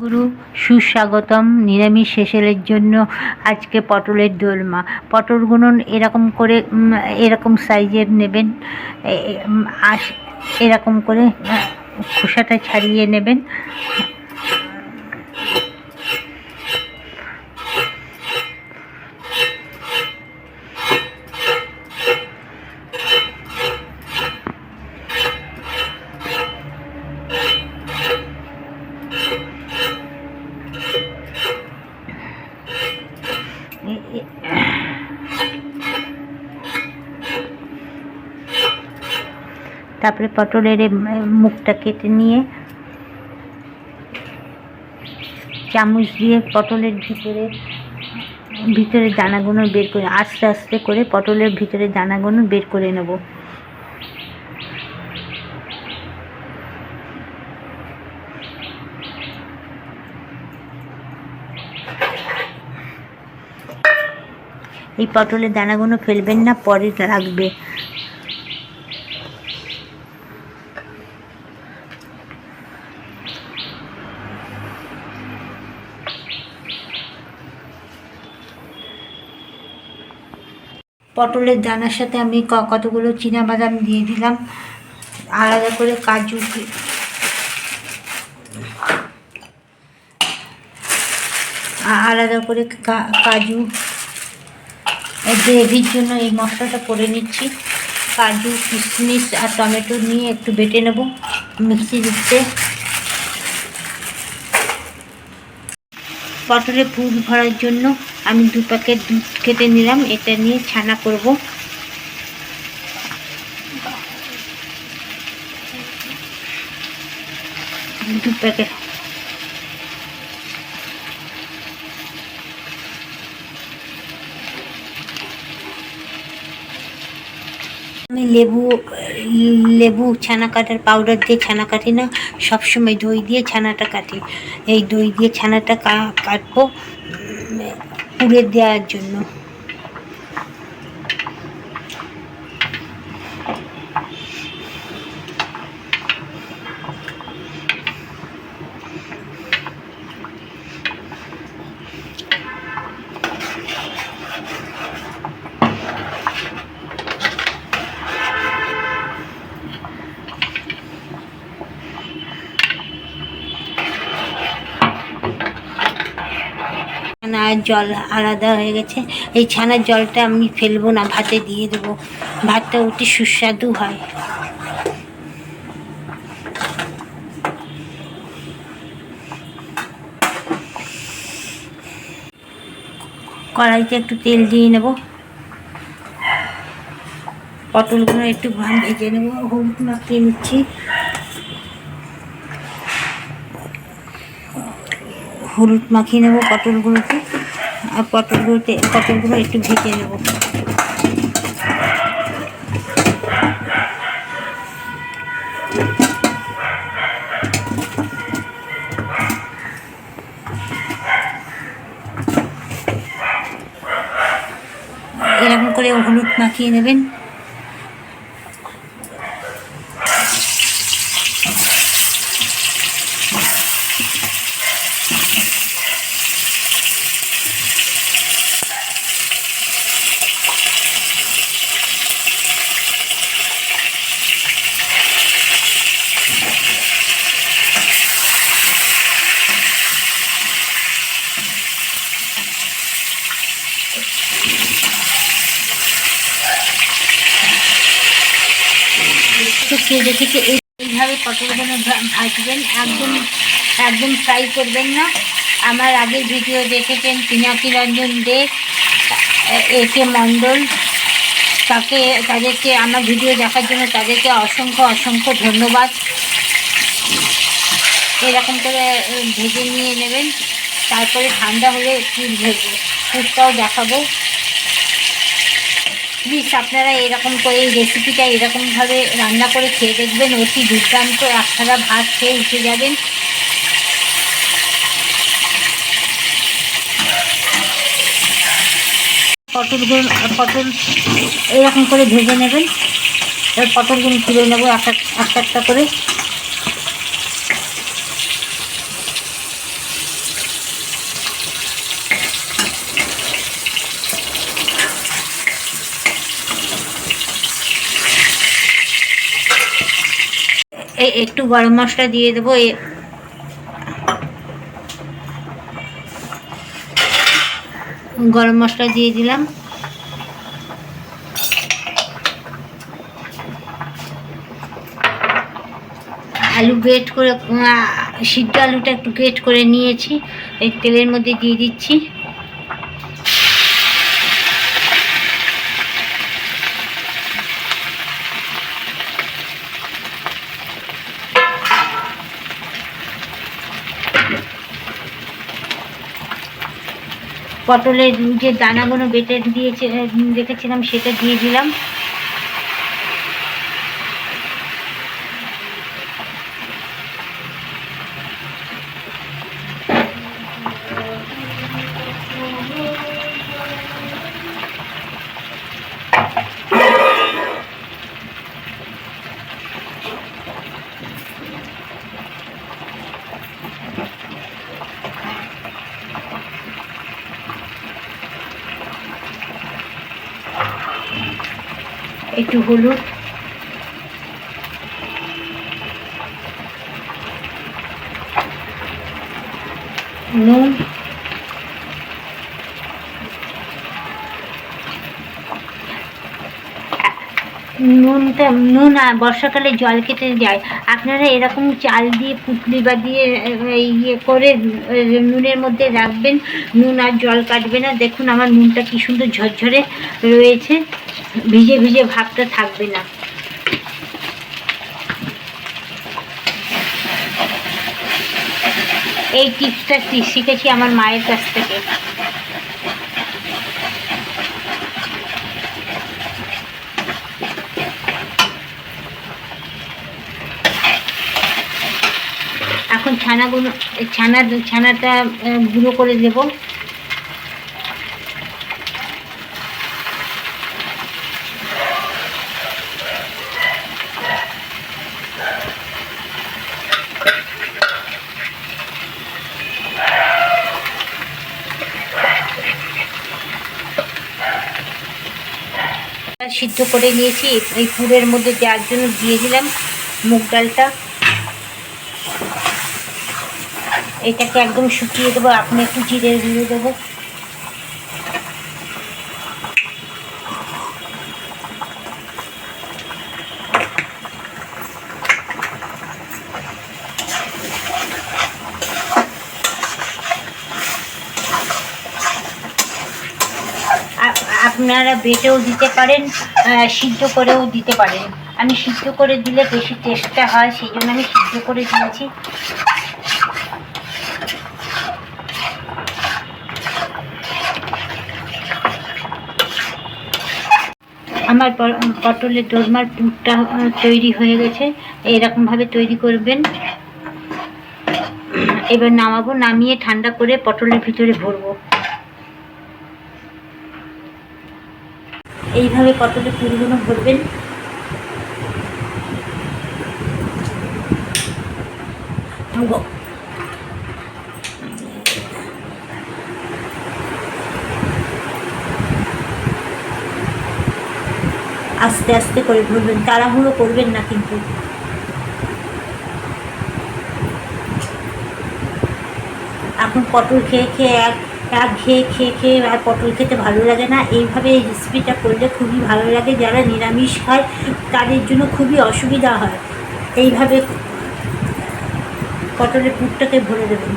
গুরু, সুস্বাগতম নিরামিষ শেষেলের জন্য আজকে পটলের দোলমা। পটলগুলো এরকম করে এরকম সাইজের নেবেন এরকম করে খোসাটা ছাড়িয়ে নেবেন। তারপরে পটলের মুখটা কেটে নিয়ে চামচ দিয়ে পটলের ভিতরে ভিতরে দানাগুলো বের করে, আস্তে আস্তে করে পটলের ভিতরে দানাগুলো বের করে নেব। এই পটলের দানাগুলো ফেলবেন না, পরে রাখবে পটলের দানার সাথে আমি কতগুলো বাদাম দিয়ে দিলাম। আলাদা করে কাজু আলাদা করে কাজু। গ্রেভির জন্য এই মশলাটা করে নিচ্ছি। কাজু, কিশমিশ আর টমেটো নিয়ে একটু বেটে নেব মিক্সিতে পটলে পুর ভরার জন্য আমি দু প্যাকেট দুধ কেটে নিলাম, এটা নিয়ে ছানা করব। দু প্যাকেট। আমি লেবু লেবু ছানা কাটার পাউডার দিয়ে ছানা কাটি না, সবসময় দই দিয়ে ছানাটা কাটি। এই দই দিয়ে ছানাটা কাটবো। পুরে দেওয়ার জন্য ছানার জল আলাদা হয়ে গেছে। এই ছানার জলটা আমি ফেলব না, ভাতে দিয়ে দেবো। ভাতটা অতি সুস্বাদু হয়। কড়াইতে একটু তেল দিয়ে নেব। পটলগুলো একটু ভেজে নেব। হলুদ মাখিয়ে নিচ্ছি। হলুদ মাখিয়ে নেব পটলগুলোতে আর পটলগুলোতে পটলগুলো একটু ভেজে নেব। এরকম করে হলুদ মাখিয়ে নেবেন। রেখেছে, এই- এইভাবে পটলগুলো ভাজবেন একদম একদম ফ্রাই করবেন না। আমার আগের ভিডিও দেখেছেন পিনাকি রঞ্জন দে, এ কে মণ্ডল। তাকে, তাদেরকে, আমার ভিডিও দেখার জন্য তাদেরকে অসংখ্য অসংখ্য ধন্যবাদ। এরকম করে ভেজে নিয়ে নেবেন। তারপরে ঠান্ডা হলে পুর ভেজে, পুরটাও দেখাবো। প্লিজ আপনারা এরকম করে এই রেসিপিটা এরকমভাবে রান্না করে খেয়ে দেখবেন। অতি দুর্দান্ত একসারা ভাত খেয়ে উঠে যাবেন। পটলগুলো পটল এরকম করে ভেজে নেবেন। এবার পটলগুলো তুলে নেব একটা একটা করে। একটু গরম মশলা দিয়ে দেবো গরম মশলা দিয়ে দিলাম। আলু গ্রেট করে সিদ্ধ আলুটা একটু গ্রেট করে নিয়েছি, এই তেলের মধ্যে দিয়ে দিচ্ছি। পটলের যে দানাগুলো বেটে দিয়েছে রেখেছিলাম সেটা দিয়ে দিলাম। একটু হলুদ নুন নুনটা নুন বর্ষাকালে জল কেটে যায়। আপনারা এরকম চাল দিয়ে, পুটলি বা দিয়ে ইয়ে করে নুনের মধ্যে রাখবেন। নুন আর জল কাটবে না। দেখুন আমার নুনটা কি সুন্দর ঝরঝরে রয়েছে। ভিজে ভিজে ভাবটা থাকবে না। এই টিপসটা শিখেছি আমার মায়ের কাছ থেকে এখন ছানাগুলো ছানা, ছানাটা গুঁড়ো করে দেব। সিদ্ধ করে নিয়েছি। এই পুরের মধ্যে দেওয়ার জন্য দিয়ে দিলাম মুগ ডালটা। এটাকে একদম শুকিয়ে দেবো আপনি একটু জিরে গুঁড়ো দেবো। আপনারা বেটেও দিতে পারেন সিদ্ধ করেও দিতে পারেন। আমি সিদ্ধ করে দিলে বেশি টেস্টটা হয়, সেই জন্য আমি সিদ্ধ করে দিয়েছি। আমার পটলের দোরমার পুরটা তৈরি হয়ে গেছে। এরকমভাবে তৈরি করবেন। এবার নামাবো, নামিয়ে ঠান্ডা করে পটলের ভিতরে ভরবো। এইভাবে পটলের পুরগুলো ভরবেন। গ- আস্তে আস্তে করে ভরবেন তাড়াহুড়ো করবেন না কিন্তু। এখন পটল খেয়ে খেয়ে এক এক ঘেয়ে খেয়ে খেয়ে আর পটল খেতে ভালো লাগে না। এইভাবে এই রেসিপিটা করলে খুবই ভালো লাগে। যারা নিরামিষ খায়, তাদের জন্য খুবই অসুবিধা হয়। এইভাবে পটলের পুরটাকে ভরে দেবেন।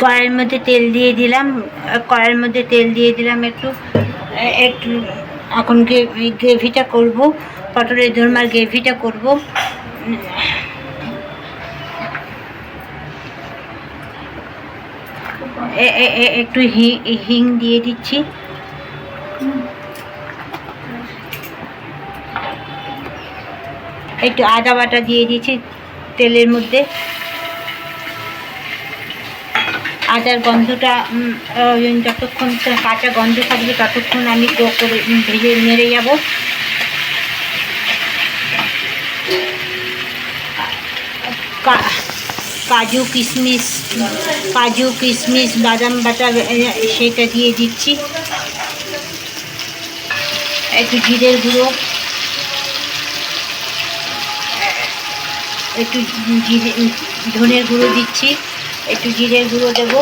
কড়াইয়ের মধ্যে তেল দিয়ে দিলাম। কড়াইয়ের মধ্যে তেল দিয়ে দিলাম একটু একটু এখন গ্রেভিটা করব, পটলের দোরমার গ্রেভিটা করব। একটু হিং দিয়ে দিচ্ছি। একটু আদা বাটা দিয়ে দিচ্ছি তেলের মধ্যে। আদার গন্ধটা যতক্ষণ কাঁচা গন্ধ থাকবে ততক্ষণ আমি তো করে ভেজে নেড়ে যাব। কা- কাজু কিশমিশ কাজু কিশমিশ, বাদাম বাটা সেটা দিয়ে দিচ্ছি। একটু জিরের গুঁড়ো। একটু জিরে, ধনের গুঁড়ো দিচ্ছি। একটু জিরের গুঁড়ো দেবো।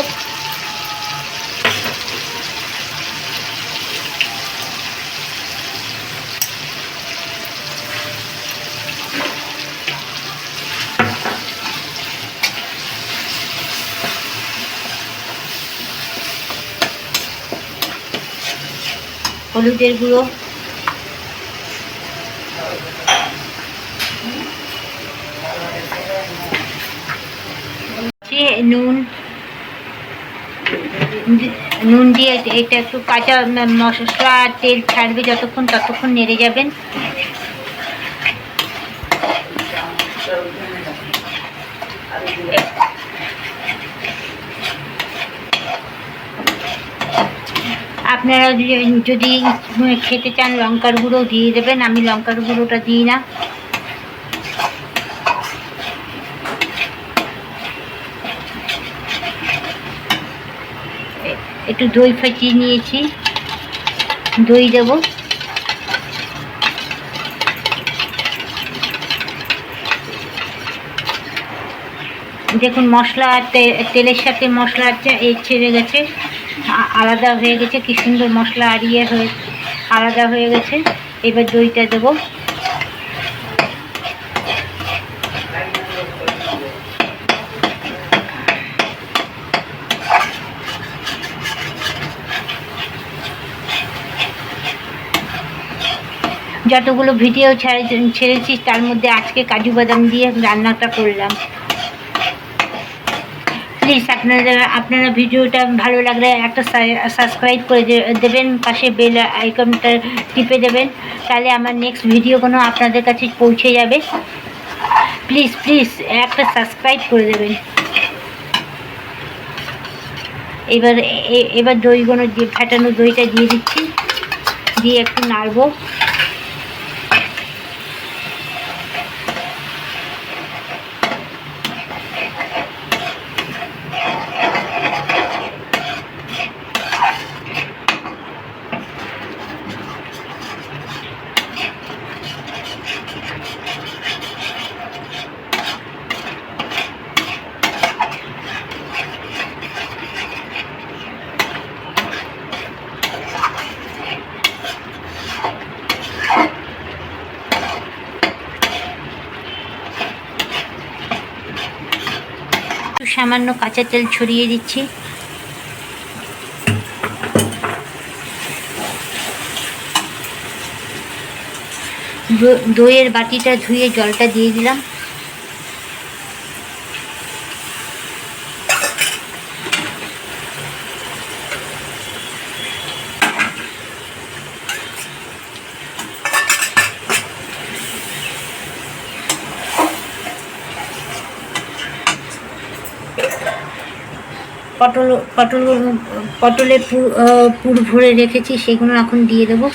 হলুদের গুঁড়ো। নুন নুন দিয়ে এটা একটু কাঁচা মশলা, তেল ছাড়বে যতক্ষণ ততক্ষণ নেড়ে যাবেন। আপনারা যদি খেতে চান লঙ্কার গুঁড়ো দিয়ে দেবেন, আমি লঙ্কার গুঁড়োটা দিই না। একটু দই ফাঁচিয়ে নিয়েছি। দই দেবো। দেখুন, মশলা আর তেলের সাথে মশলা এই ছেড়ে গেছে। আলাদা হয়ে গেছে। কি সুন্দর মশলা আড়িয়ে হয়ে, আলাদা হয়ে গেছে। এবার দইটা দেবো। যতগুলো ভিডিও ছেড়ে- ছেড়েছি তার মধ্যে আজকে কাজু বাদাম দিয়ে রান্নাটা করলাম। প্লিজ আপনারা আপনারা ভিডিওটা ভালো লাগলে একটা সাবস্ক্রাইব করে দেবেন, পাশে বেল আইকনটা টিপে দেবেন, তাহলে আমার নেক্সট ভিডিওগুলো আপনাদের কাছে পৌঁছে যাবে। প্লিজ প্লিজ একটা সাবস্ক্রাইব করে দেবেন। এবার এবার দইগুলো দিয়ে ফাটানো দইটা দিয়ে দিচ্ছি, দিয়ে একটু নাড়বো একটু সামান্য কাঁচা তেল ছড়িয়ে দিচ্ছি। দইয়ের বাটিটা ধুয়ে জলটা দিয়ে দিলাম। পটল পটল পটলের পুর পুর ভরে রেখেছি সেগুলো এখন দিয়ে দেবো।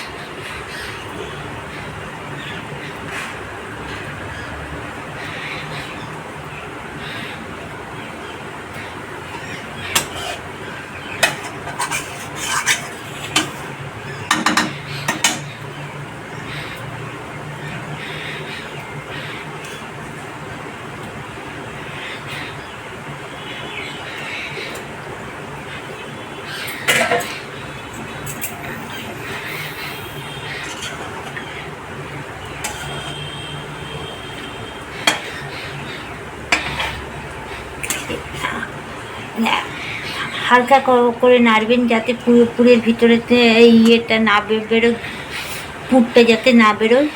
হালকা করে নাড়বেন যাতে পুরো, পুরের ভিতরে এই ইয়েটা না বেরোয়, পুরটা যাতে না বেরোয়।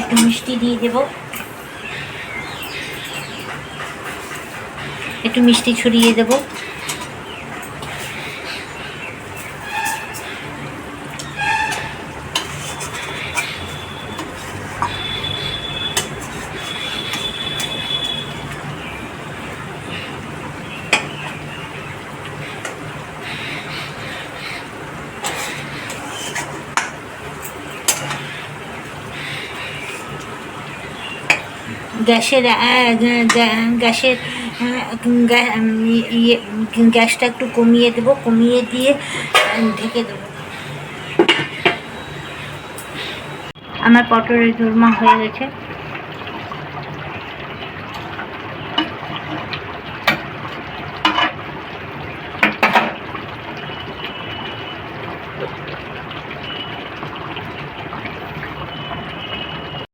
একটু মিষ্টি দিয়ে দেব। একটু মিষ্টি ছড়িয়ে দেবো। গ্যাসের গ্যাসের ইয়ে গ্যাসটা একটু কমিয়ে দেবো, কমিয়ে দিয়ে ঢেকে দেবো। আমার পটলের দোরমা হয়ে গেছে।